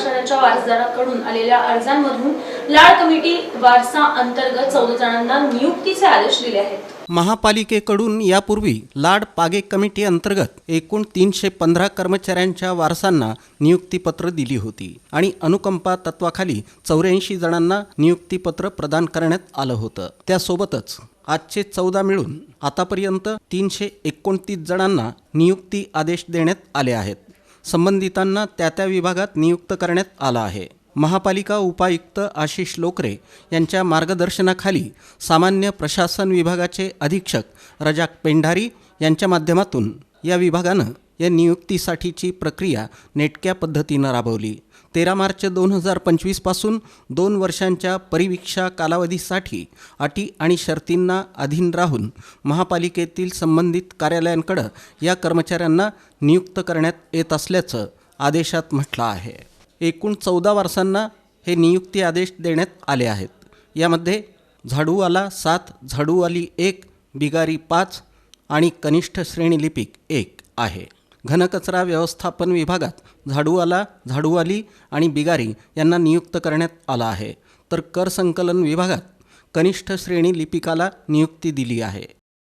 कर्मचाऱ्यांच्या वारसदाराकडून आलेल्या अर्जांमधून लाड कमिटी वारसा अंतर्गत चौदा जणांना नियुक्तीचे आदेश दिले आहेत. महापालिकेकडून यापूर्वी लाड पागे कमिटी अंतर्गत एकूण तीनशे पंधरा कर्मचाऱ्यांच्या वारसांना नियुक्तीपत्र दिली होती आणि अनुकंपा तत्वाखाली चौऱ्याऐंशी जणांना नियुक्तीपत्र प्रदान करण्यात आलं होतं. त्यासोबतच आजचे चौदा मिळून आतापर्यंत तीनशे एकोणतीस जणांना नियुक्ती आदेश देण्यात आले आहेत. संबंधितांना त्या त्या विभागात नियुक्त करण्यात आलं आहे. महापालिका उपायुक्त आशिष लोकरे यांच्या मार्गदर्शनाखाली सामान्य प्रशासन विभागाचे अधीक्षक रजाक पेंढारी यांच्या माध्यमातून या विभागानं या नियुक्तीसाठीची प्रक्रिया नेटक्या पद्धतीनं राबवली. तेरा मार्च दोन हजार पंचवीसपासून दोन वर्षांच्या परिवीक्षा कालावधीसाठी अटी आणि शर्तींना अधीन राहून महापालिकेतील संबंधित कार्यालयांकडं या कर्मचाऱ्यांना नियुक्त करण्यात येत असल्याचं आदेशात म्हटलं आहे. एकूण चौदा वर्षांना हे नियुक्ती आदेश देण्यात आले आहेत. यामध्ये झाडूवाला सात झाडूवाली एक बिगारी पाच आणि कनिष्ठ श्रेणी लिपिक एक आहे. घनकचरा व्यवस्थापन विभागात झाडूवाला झाडूवाली आणि बिगारी यांना नियुक्त करण्यात आला आहे. तर कर संकलन विभागात कनिष्ठ श्रेणी लिपिकाला नियुक्ती दिली आहे.